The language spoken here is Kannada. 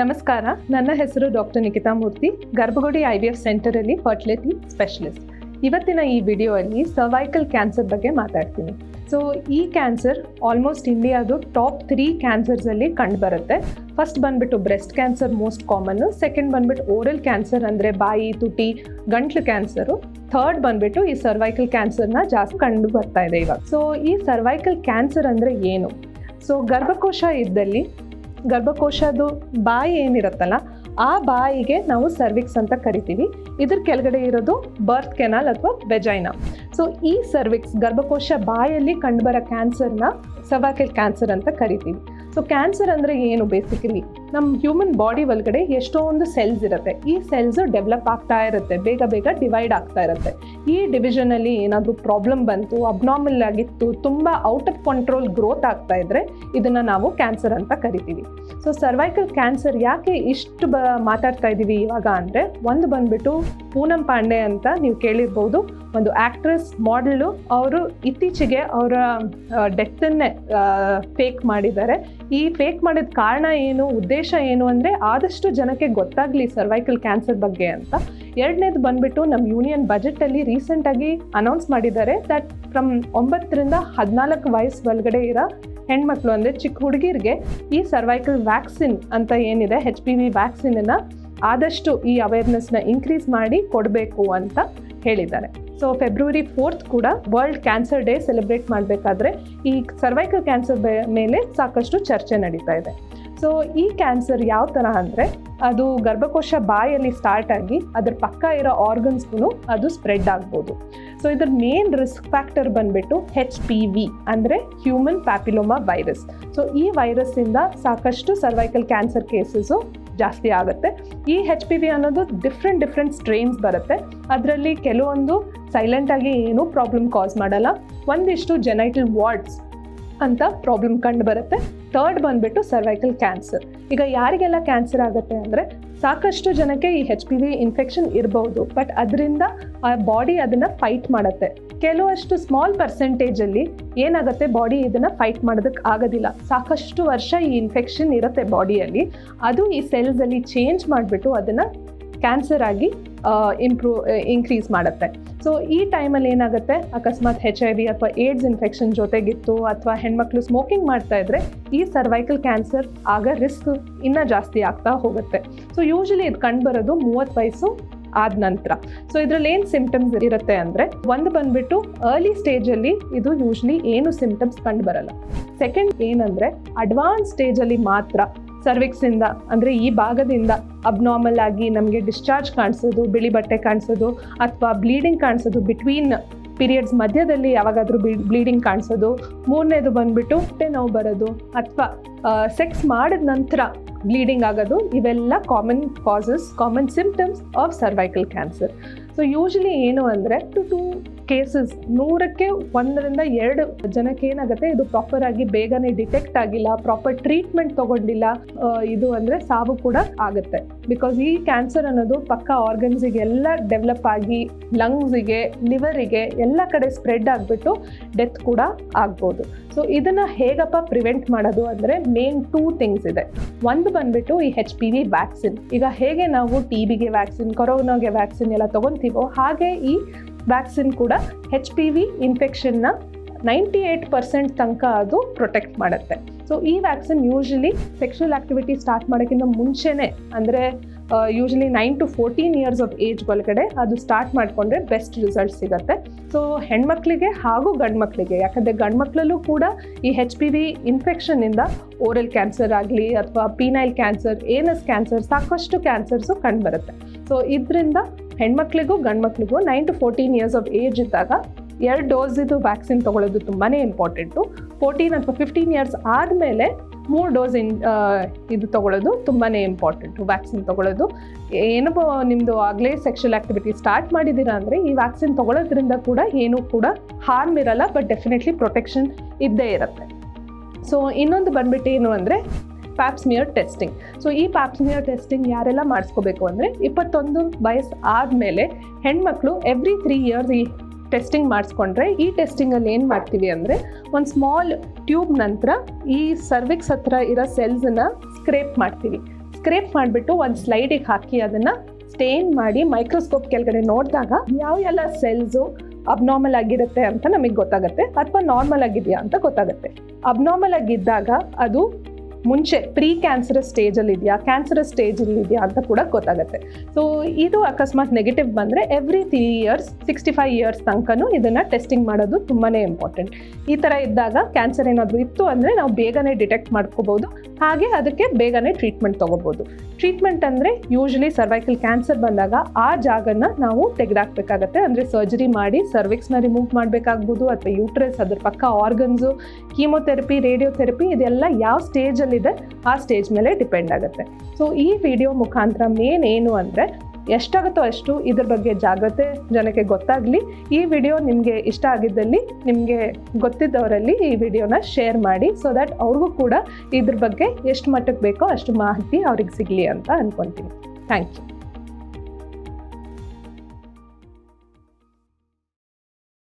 ನಮಸ್ಕಾರ. ನನ್ನ ಹೆಸರು doctor Nikhita Murthy, Garbhagudi I V F ಸೆಂಟರಲ್ಲಿ fertility specialist. ಇವತ್ತಿನ ಈ ವಿಡಿಯೋಯಲ್ಲಿ ಸರ್ವೈಕಲ್ ಕ್ಯಾನ್ಸರ್ ಬಗ್ಗೆ ಮಾತಾಡ್ತೀನಿ. ಸೊ ಈ ಕ್ಯಾನ್ಸರ್ ಆಲ್ಮೋಸ್ಟ್ ಇಂಡಿಯಾದು ಟಾಪ್ ತ್ರೀ ಕ್ಯಾನ್ಸರ್ಸಲ್ಲಿ ಕಂಡುಬರುತ್ತೆ. ಫಸ್ಟ್ ಬಂದ್ಬಿಟ್ಟು breast cancer most common second ಬಂದ್ಬಿಟ್ಟು ಓರಲ್ ಕ್ಯಾನ್ಸರ್ ಅಂದರೆ ಬಾಯಿ, ತುಟಿ, ಗಂಟ್ಲು ಕ್ಯಾನ್ಸರು. ಥರ್ಡ್ ಬಂದ್ಬಿಟ್ಟು ಈ ಸರ್ವೈಕಲ್ ಕ್ಯಾನ್ಸರ್ನ ಜಾಸ್ತಿ ಕಂಡು ಬರ್ತಾ ಇದೆ ಇವಾಗ. ಸೊ ಈ ಸರ್ವೈಕಲ್ ಕ್ಯಾನ್ಸರ್ ಅಂದರೆ ಏನು? ಸೊ ಗರ್ಭಕೋಶ ಇದ್ದಲ್ಲಿ ಗರ್ಭಕೋಶದ್ದು ಬಾಯಿ ಏನಿರುತ್ತಲ್ಲ, ಆ ಬಾಯಿಗೆ ನಾವು ಸರ್ವಿಕ್ಸ್ ಅಂತ ಕರಿತೀವಿ. ಇದ್ರ ಕೆಳಗಡೆ ಇರೋದು ಬರ್ತ್ ಕೆನಾಲ್ ಅಥವಾ ವೆಜೈನಾ ಸೊ ಈ ಸರ್ವಿಕ್ಸ್ ಗರ್ಭಕೋಶ ಬಾಯಲ್ಲಿ ಕಂಡುಬರೋ ಕ್ಯಾನ್ಸರ್ನ ಸವಾಕೆಲ್ ಕ್ಯಾನ್ಸರ್ ಅಂತ ಕರಿತೀವಿ. ಸೊ ಕ್ಯಾನ್ಸರ್ ಅಂದರೆ ಏನು ಬೇಸಿಕಲಿ ನಮ್ಮ ಹ್ಯೂಮನ್ ಬಾಡಿ ಒಳಗಡೆ ಎಷ್ಟೊಂದು ಸೆಲ್ಸ್ ಇರುತ್ತೆ. ಈ ಸೆಲ್ಸ್ ಡೆವಲಪ್ ಆಗ್ತಾ ಇರುತ್ತೆ, ಬೇಗ ಬೇಗ ಡಿವೈಡ್ ಆಗ್ತಾ ಇರುತ್ತೆ. ಈ ಡಿವಿಷನಲ್ಲಿ ಏನಾದರೂ ಪ್ರಾಬ್ಲಮ್ ಬಂತು ಅಬ್ನಾರ್ಮಲ್ ಆಗಿತ್ತು, ತುಂಬ ಔಟ್ ಆಫ್ ಕಂಟ್ರೋಲ್ ಗ್ರೋತ್ ಆಗ್ತಾ ಇದ್ರೆ ಇದನ್ನು ನಾವು ಕ್ಯಾನ್ಸರ್ ಅಂತ ಕರಿತೀವಿ. ಸೊ ಸರ್ವೈಕಲ್ ಕ್ಯಾನ್ಸರ್ ಯಾಕೆ ಇಷ್ಟು ಬ, ಮಾತಾಡ್ತಾ ಇದ್ದೀವಿ ಇವಾಗ ಅಂದರೆ, ಒಂದು ಬಂದ್ಬಿಟ್ಟು ಪೂನಂ ಪಾಂಡೆ ಅಂತ ನೀವು ಕೇಳಿರ್ಬೋದು. ಒಂದು ಆಕ್ಟ್ರೆಸ್ ಮಾಡಲು ಅವರು ಇತ್ತೀಚೆಗೆ ಅವರ ಡೆತ್ತನ್ನೇ ಫೇಕ್ ಮಾಡಿದ್ದಾರೆ. ಈ ಫೇಕ್ ಮಾಡಿದ ಕಾರಣ ಏನು, ಉದ್ದೇಶ ಏನು ಅಂದರೆ ಆದಷ್ಟು ಜನಕ್ಕೆ ಗೊತ್ತಾಗಲಿ ಸರ್ವೈಕಲ್ ಕ್ಯಾನ್ಸರ್ ಬಗ್ಗೆ ಅಂತ. ಎರಡನೇದು ಬಂದ್ಬಿಟ್ಟು ನಮ್ಮ ಯೂನಿಯನ್ ಬಜೆಟಲ್ಲಿ ರೀಸೆಂಟಾಗಿ ಅನೌನ್ಸ್ ಮಾಡಿದ್ದಾರೆ ದಟ್ ಫ್ರಮ್ ಒಂಬತ್ತರಿಂದ ಹದಿನಾಲ್ಕು ವಯಸ್ಸು ಒಳಗಡೆ ಇರೋ ಹೆಣ್ಮಕ್ಳು ಅಂದರೆ ಚಿಕ್ಕ ಹುಡುಗಿರಿಗೆ ಈ ಸರ್ವೈಕಲ್ ವ್ಯಾಕ್ಸಿನ್ ಅಂತ ಏನಿದೆ ಹೆಚ್ ಪಿ ವಿ ವ್ಯಾಕ್ಸಿನನ್ನು ಆದಷ್ಟು ಈ ಅವೇರ್ನೆಸ್ನ ಇನ್ಕ್ರೀಸ್ ಮಾಡಿ ಕೊಡಬೇಕು ಅಂತ. ಹೇಳಿದ್ದಾರೆ. ಸೊ ಫೆಬ್ರವರಿ ಫೋರ್ತ್ ಕೂಡ ವರ್ಲ್ಡ್ ಕ್ಯಾನ್ಸರ್ ಡೇ ಸೆಲೆಬ್ರೇಟ್ ಮಾಡಬೇಕಾದ್ರೆ ಈ ಸರ್ವೈಕಲ್ ಕ್ಯಾನ್ಸರ್ ಮೇಲೆ ಸಾಕಷ್ಟು ಚರ್ಚೆ ನಡೀತಾ ಇದೆ. ಸೊ ಈ ಕ್ಯಾನ್ಸರ್ ಯಾವ ಥರ ಅಂದರೆ ಅದು ಗರ್ಭಕೋಶ ಬಾಯಲ್ಲಿ ಸ್ಟಾರ್ಟ್ ಆಗಿ ಅದ್ರ ಪಕ್ಕ ಇರೋ ಆರ್ಗನ್ಸ್ಗೂ ಅದು ಸ್ಪ್ರೆಡ್ ಆಗ್ಬೋದು. ಸೊ ಇದ್ರ ಮೇನ್ ರಿಸ್ಕ್ ಫ್ಯಾಕ್ಟರ್ ಬಂದ್ಬಿಟ್ಟು ಹೆಚ್ ಪಿ ವಿ ಅಂದರೆ ಹ್ಯೂಮನ್ ಪ್ಯಾಪಿಲೋಮಾ ವೈರಸ್ ಸೊ ಈ ವೈರಸ್ಸಿಂದ ಸಾಕಷ್ಟು ಸರ್ವೈಕಲ್ ಕ್ಯಾನ್ಸರ್ ಕೇಸಸ್ಸು ಜಾಸ್ತಿ ಆಗುತ್ತೆ. ಈ ಹೆಚ್ ಪಿ ವಿ ಅನ್ನೋದು ಡಿಫ್ರೆಂಟ್ ಡಿಫ್ರೆಂಟ್ ಸ್ಟ್ರೇನ್ಸ್ ಬರುತ್ತೆ. ಅದರಲ್ಲಿ ಕೆಲವೊಂದು ಸೈಲೆಂಟಾಗಿ ಏನೂ ಪ್ರಾಬ್ಲಮ್ ಕಾಸ್ ಮಾಡಲ್ಲ. ಒಂದಿಷ್ಟು ಜೆನೈಟಲ್ ವಾರ್ಡ್ಸ್ ಅಂತ ಪ್ರಾಬ್ಲಮ್ ಕಂಡು ಬರುತ್ತೆ. ಥರ್ಡ್ ಬಂದ್ಬಿಟ್ಟು ಸರ್ವೈಕಲ್ ಕ್ಯಾನ್ಸರ್ ಈಗ ಯಾರಿಗೆಲ್ಲ ಕ್ಯಾನ್ಸರ್ ಆಗುತ್ತೆ ಅಂದರೆ ಸಾಕಷ್ಟು ಜನಕ್ಕೆ ಈ ಹೆಚ್ ಪಿ ವಿ ಇನ್ಫೆಕ್ಷನ್ ಇರಬಹುದು ಬಟ್ ಅದರಿಂದ ಆ ಬಾಡಿ ಅದನ್ನು ಫೈಟ್ ಮಾಡುತ್ತೆ. ಕೆಲವಷ್ಟು ಸ್ಮಾಲ್ ಪರ್ಸೆಂಟೇಜಲ್ಲಿ ಏನಾಗುತ್ತೆ ಬಾಡಿ ಇದನ್ನು ಫೈಟ್ ಮಾಡೋದಕ್ಕೆ ಆಗೋದಿಲ್ಲ. ಸಾಕಷ್ಟು ವರ್ಷ ಈ ಇನ್ಫೆಕ್ಷನ್ ಇರುತ್ತೆ ಬಾಡಿಯಲ್ಲಿ ಅದು ಈ ಸೆಲ್ಸಲ್ಲಿ ಚೇಂಜ್ ಮಾಡಿಬಿಟ್ಟು ಅದನ್ನು ಕ್ಯಾನ್ಸರ್ ಆಗಿ ಇಂಪ್ರೂವ್ ಇನ್ಕ್ರೀಸ್ ಮಾಡುತ್ತೆ. ಸೊ ಈ ಟೈಮಲ್ಲಿ ಏನಾಗುತ್ತೆ? ಅಕಸ್ಮಾತ್ ಹೆಚ್ ಐ ವಿ ಅಥವಾ ಏಡ್ಸ್ ಇನ್ಫೆಕ್ಷನ್ ಜೊತೆಗಿತ್ತು ಅಥವಾ ಹೆಣ್ಮಕ್ಳು ಸ್ಮೋಕಿಂಗ್ ಮಾಡ್ತಾ ಇದ್ರೆ, ಈ ಸರ್ವೈಕಲ್ ಕ್ಯಾನ್ಸರ್ ಆಗ ರಿಸ್ಕ್ ಇನ್ನೂ ಜಾಸ್ತಿ ಆಗ್ತಾ ಹೋಗುತ್ತೆ. ಸೊ ಯೂಶಲಿ ಇದು ಕಂಡುಬರೋದು ಮೂವತ್ತು ವಯಸ್ಸು ಆದ ನಂತರ. ಸೊ ಇದರಲ್ಲಿ ಏನು ಸಿಂಪ್ಟಮ್ಸ್ ಇರುತ್ತೆ ಅಂದರೆ, ಒಂದು ಬಂದ್ಬಿಟ್ಟು ಅರ್ಲಿ ಸ್ಟೇಜಲ್ಲಿ ಇದು ಯೂಶ್ಲಿ ಏನು ಸಿಂಪ್ಟಮ್ಸ್ ಕಂಡು ಬರಲ್ಲ. ಸೆಕೆಂಡ್ ಏನಂದರೆ ಅಡ್ವಾನ್ಸ್ ಸ್ಟೇಜಲ್ಲಿ ಮಾತ್ರ ಸರ್ವಿಕ್ಸಿಂದ ಅಂದರೆ ಈ ಭಾಗದಿಂದ ಅಬ್ನಾರ್ಮಲ್ ಆಗಿ ನಮಗೆ ಡಿಸ್ಚಾರ್ಜ್ ಕಾಣಿಸೋದು, ಬಿಳಿ ಬಟ್ಟೆ ಕಾಣಿಸೋದು, ಅಥವಾ ಬ್ಲೀಡಿಂಗ್ ಕಾಣಿಸೋದು ಬಿಟ್ವೀನ್ ಪೀರಿಯಡ್ಸ್ ಮಧ್ಯದಲ್ಲಿ ಯಾವಾಗಾದರೂ ಬ್ಲೀಡಿಂಗ್ ಕಾಣಿಸೋದು. ಮೂರನೇದು ಬಂದ್ಬಿಟ್ಟು ಹೊಟ್ಟೆ ನೋವು ಬರೋದು, ಅಥವಾ ಸೆಕ್ಸ್ ಮಾಡಿದ ನಂತರ ಬ್ಲೀಡಿಂಗ್ ಆಗೋದು, ಇವೆಲ್ಲ common causes common symptoms of cervical cancer so usually ಏನು ಅಂದರೆ ಟು ಟು ಕೇಸಸ್ ನೂರಕ್ಕೆ ಒಂದರಿಂದ ಎರಡು ಜನಕ್ಕೆ ಏನಾಗುತ್ತೆ? ಇದು ಪ್ರಾಪರ್ ಆಗಿ ಬೇಗನೆ ಡಿಟೆಕ್ಟ್ ಆಗಿಲ್ಲ ಪ್ರಾಪರ್ ಟ್ರೀಟ್ಮೆಂಟ್ ತಗೊಂಡಿಲ್ಲ ಇದು ಅಂದರೆ ಸಾವು ಕೂಡ ಆಗುತ್ತೆ. ಬಿಕಾಸ್ ಈ ಕ್ಯಾನ್ಸರ್ ಅನ್ನೋದು ಪಕ್ಕ ಆರ್ಗನ್ಸಿಗೆ ಎಲ್ಲ ಡೆವಲಪ್ ಆಗಿ ಲಂಗ್ಸಿಗೆ ಲಿವರಿಗೆ ಎಲ್ಲ ಕಡೆ ಸ್ಪ್ರೆಡ್ ಆಗಿಬಿಟ್ಟು ಡೆತ್ ಕೂಡ ಆಗ್ಬೋದು. ಸೊ ಇದನ್ನು ಹೇಗಪ್ಪ ಪ್ರಿವೆಂಟ್ ಮಾಡೋದು ಅಂದರೆ ಮೇನ್ ಟೂ ಥಿಂಗ್ಸ್ ಇದೆ. ಒಂದು ಬಂದ್ಬಿಟ್ಟು ಈ ಹೆಚ್ ಪಿ ವಿ ವ್ಯಾಕ್ಸಿನ್ ಈಗ ಹೇಗೆ ನಾವು ಟಿ ಬಿಗೆ ವ್ಯಾಕ್ಸಿನ್ ಕೊರೋನಾಗೆ ವ್ಯಾಕ್ಸಿನ್ ಎಲ್ಲ ತೊಗೊತೀವೋ ಹಾಗೆ ಈ ವ್ಯಾಕ್ಸಿನ್ ಕೂಡ ಹೆಚ್ ಪಿ ವಿ ಇನ್ಫೆಕ್ಷನ್ನ ನೈಂಟಿ ಏಯ್ಟ್ ಪರ್ಸೆಂಟ್ ತನಕ ಅದು ಪ್ರೊಟೆಕ್ಟ್ ಮಾಡುತ್ತೆ. ಸೊ ಈ vaccine usually sexual activity start ಮಾಡೋಕ್ಕಿಂತ ಮುಂಚೆನೇ, ಅಂದರೆ usually nine to fourteen years of age ಒಳಗಡೆ ಅದು ಸ್ಟಾರ್ಟ್ ಮಾಡಿಕೊಂಡ್ರೆ ಬೆಸ್ಟ್ ರಿಸಲ್ಟ್ ಸಿಗುತ್ತೆ. ಸೊ ಹೆಣ್ಮಕ್ಳಿಗೆ ಹಾಗೂ ಗಂಡು ಮಕ್ಕಳಿಗೆ ಯಾಕಂದರೆ ಗಂಡು ಮಕ್ಕಳಲ್ಲೂ ಕೂಡ ಈ ಹೆಚ್ ಪಿ ವಿ ಇನ್ಫೆಕ್ಷನ್ನಿಂದ ಓರಲ್ ಕ್ಯಾನ್ಸರ್ ಆಗಲಿ ಅಥವಾ ಪೀನೈಲ್ ಕ್ಯಾನ್ಸರ್ ಏನಸ್ ಕ್ಯಾನ್ಸರ್ ಸಾಕಷ್ಟು ಕ್ಯಾನ್ಸರ್ಸು ಕಂಡುಬರುತ್ತೆ ಸೊ ಇದರಿಂದ ಹೆಣ್ಮಕ್ಳಿಗೂ ಗಂಡು ಮಕ್ಳಿಗೂ nine to fourteen years of age ಇದ್ದಾಗ ಎರಡು ಡೋಸ್ ಇದು ವ್ಯಾಕ್ಸಿನ್ ತೊಗೊಳ್ಳೋದು ತುಂಬಾ ಇಂಪಾರ್ಟೆಂಟು ಫೋರ್ಟೀನ್ ಅಥವಾ ಫಿಫ್ಟೀನ್ ಇಯರ್ಸ್ ಆದಮೇಲೆ ಮೂರು ಡೋಸ್ ಇನ್ ಇದು ತಗೊಳ್ಳೋದು ತುಂಬಾ ಇಂಪಾರ್ಟೆಂಟು ವ್ಯಾಕ್ಸಿನ್ ತೊಗೊಳ್ಳೋದು. ಏನು ನಿಮ್ಮದು ಆಗಲೇ ಸೆಕ್ಷುವಲ್ ಆ್ಯಕ್ಟಿವಿಟಿ ಸ್ಟಾರ್ಟ್ ಮಾಡಿದ್ದೀರಾ ಅಂದರೆ ಈ ವ್ಯಾಕ್ಸಿನ್ ತೊಗೊಳ್ಳೋದ್ರಿಂದ ಕೂಡ ಏನೂ ಕೂಡ ಹಾರ್ಮ್ ಇರಲ್ಲ ಬಟ್ ಡೆಫಿನೆಟ್ಲಿ ಪ್ರೊಟೆಕ್ಷನ್ ಇದ್ದೇ ಇರುತ್ತೆ. ಸೊ ಇನ್ನೊಂದು ಬಂದ್ಬಿಟ್ಟು ಏನು ಅಂದರೆ ಪ್ಯಾಪ್ಸ್ಮಿಯರ್ ಟೆಸ್ಟಿಂಗ್ ಸೊ ಈ ಪ್ಯಾಪ್ಸ್ಮಿಯರ್ ಟೆಸ್ಟಿಂಗ್ ಯಾರೆಲ್ಲ ಮಾಡಿಸ್ಕೋಬೇಕು ಅಂದರೆ ಇಪ್ಪತ್ತೊಂದು ವಯಸ್ಸು ಆದಮೇಲೆ ಹೆಣ್ಮಕ್ಳು ಎವ್ರಿ ತ್ರೀ ಇಯರ್ಸ್ ಈ ಟೆಸ್ಟಿಂಗ್ ಮಾಡಿಸ್ಕೊಂಡ್ರೆ ಈ ಟೆಸ್ಟಿಂಗಲ್ಲಿ ಏನು ಮಾಡ್ತೀವಿ ಅಂದರೆ ಒಂದು ಸ್ಮಾಲ್ ಟ್ಯೂಬ್ ನಂತರ ಈ ಸರ್ವಿಕ್ಸ್ ಹತ್ರ ಇರೋ ಸೆಲ್ಸನ್ನು ಸ್ಕ್ರೇಪ್ ಮಾಡ್ತೀವಿ. ಸ್ಕ್ರೇಪ್ ಮಾಡಿಬಿಟ್ಟು ಒಂದು ಸ್ಲೈಡಿಗೆ ಹಾಕಿ ಅದನ್ನು ಸ್ಟೇನ್ ಮಾಡಿ ಮೈಕ್ರೋಸ್ಕೋಪ್ ಕೆಳಗಡೆ ನೋಡಿದಾಗ ಯಾವ ಎಲ್ಲ ಸೆಲ್ಸು ಅಬ್ನಾರ್ಮಲ್ ಆಗಿರುತ್ತೆ ಅಂತ ನಮಗೆ ಗೊತ್ತಾಗುತ್ತೆ. ಅಥವಾ ನಾರ್ಮಲ್ ಆಗಿದೆಯಾ ಅಂತ ಗೊತ್ತಾಗುತ್ತೆ. ಅಬ್ನಾರ್ಮಲ್ ಆಗಿದ್ದಾಗ ಅದು ಮುಂಚೆ ಪ್ರೀ ಕ್ಯಾನ್ಸರಸ್ ಸ್ಟೇಜಲ್ಲಿ ಇದೆಯಾ ಕ್ಯಾನ್ಸರಸ್ ಸ್ಟೇಜಲ್ಲಿ ಇದೆಯಾ ಅಂತ ಕೂಡ ಗೊತ್ತಾಗುತ್ತೆ. ಸೊ ಇದು ಅಕಸ್ಮಾತ್ ನೆಗೆಟಿವ್ ಬಂದರೆ every three years sixty five years ತನಕನೂ ಇದನ್ನು ಟೆಸ್ಟಿಂಗ್ ಮಾಡೋದು ತುಂಬಾ ಇಂಪಾರ್ಟೆಂಟ್ ಈ ಥರ ಇದ್ದಾಗ ಕ್ಯಾನ್ಸರ್ ಏನಾದರೂ ಇತ್ತು ಅಂದರೆ ನಾವು ಬೇಗನೆ ಡಿಟೆಕ್ಟ್ ಮಾಡ್ಕೋಬೋದು ಹಾಗೆ ಅದಕ್ಕೆ ಬೇಗನೆ ಟ್ರೀಟ್ಮೆಂಟ್ ತೊಗೋಬೋದು ಟ್ರೀಟ್ಮೆಂಟ್ ಅಂದರೆ ಯೂಶ್ವಲಿ ಸರ್ವೈಕಲ್ ಕ್ಯಾನ್ಸರ್ ಬಂದಾಗ ಆ ಜಾಗನ ನಾವು ತೆಗೆದಾಕ್ಬೇಕಾಗತ್ತೆ. ಅಂದರೆ ಸರ್ಜರಿ ಮಾಡಿ ಸರ್ವಿಕ್ಸ್ನ ರಿಮೂವ್ ಮಾಡಬೇಕಾಗ್ಬೋದು, ಅಥವಾ ಯೂಟ್ರಸ್ ಅದ್ರ ಪಕ್ಕ ಆರ್ಗನ್ಸು ಕೀಮೊಥೆರಪಿ ರೇಡಿಯೋಥೆರಪಿ ಇದೆಲ್ಲ ಯಾವ ಸ್ಟೇಜಲ್ಲಿದೆ ಆ ಸ್ಟೇಜ್ ಮೇಲೆ ಡಿಪೆಂಡ್ ಆಗುತ್ತೆ. ಸೊ ಈ ವಿಡಿಯೋ ಮುಖಾಂತರ ಮೇನ್ ಏನು ಅಂದರೆ, ಎಷ್ಟಾಗುತ್ತೋ ಅಷ್ಟು ಇದ್ರ ಬಗ್ಗೆ ಜಾಗ್ರತೆ ಜನಕ್ಕೆ ಗೊತ್ತಾಗಲಿ. ಈ ವಿಡಿಯೋ ನಿಮಗೆ ಇಷ್ಟ ಆಗಿದ್ದಲ್ಲಿ, ನಿಮಗೆ ಗೊತ್ತಿದ್ದವರಲ್ಲಿ ಈ ವಿಡಿಯೋನ ಶೇರ್ ಮಾಡಿ ಸೊ ದ್ಯಾಟ್ ಅವ್ರಿಗೂ ಕೂಡ ಇದ್ರ ಬಗ್ಗೆ ಎಷ್ಟು ಮಟ್ಟಕ್ಕೆ ಬೇಕೋ ಅಷ್ಟು ಮಾಹಿತಿ ಅವ್ರಿಗೆ ಸಿಗಲಿ ಅಂತ ಅಂದ್ಕೊತೀನಿ ಥ್ಯಾಂಕ್ ಯು